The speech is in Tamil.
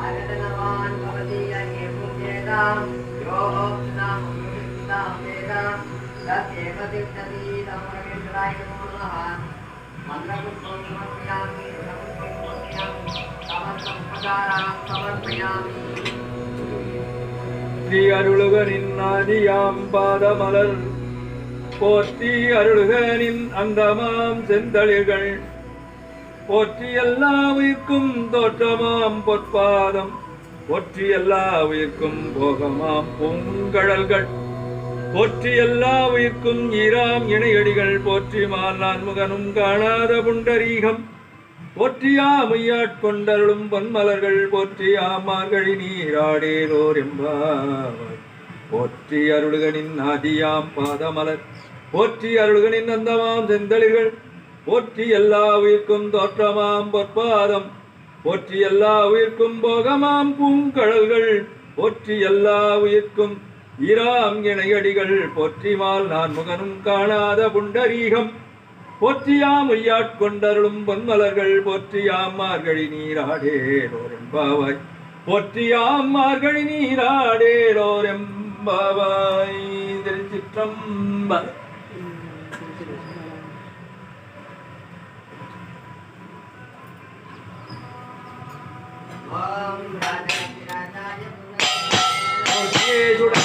ஆகதனவான் பவதி அங்கேவும் ஏதாம் யோகோக்னாம் யுக்தாம் வேதாம் தத்யேவ திஷ்டதி தமரகேந்திராய நமோ நமः மந்திரபுஷ்பம் சமர்ப்பயாமி சமர்ப்பயாமி சமர்ப்பகாராம் சமர்ப்பயாமி ஸ்ரீ அருளுகனின் ஆதியாம் பாதமலர். போற்றி அருளுகனின் அந்தமாம் செந்தளிர்கள். போற்றி எல்லா உயிர்க்கும் தோற்றமாம் பொற்பாதம். போற்றி எல்லா உயிர்க்கும் போகமாம் பூங்கழல்கள். போற்றி எல்லா உயிர்க்கும் ஈராம் இணையடிகள் போற்றி மாலான் முகனும் காணாத புண்டரீகம். போற்றியாமையாட்கொண்டருளும் பொன்மலர்கள் போற்றி போற்றியாமார்கழி நீராடேரோர் எம்பாவாய் போற்றி அருளுகனின் ஆதியாம் பாதமலர். போற்றி அருளுகனின் அந்தமாம் செந்தளிர்கள். போற்றி எல்லா உயிர்க்கும் தோற்றமாம் பொற்பாதம். போற்றி எல்லா உயிர்க்கும் போகமாம் பூங்கழல்கள். போற்றி எல்லா உயிர்க்கும் ஈராம் இணையடிகள். போற்றிமால் நான் முகனும் காணாத புண்டரீகம். போற்றியாம் உய்யாட்கொண்டருளும் பொன்மலர்கள். போற்றியாம் மார்கழி நீராடேரோர் எம்பாவாய் போற்றியாம் மார்கழி நீராடேரோர் எம்பாவாய் ఓం రాజాయ పునః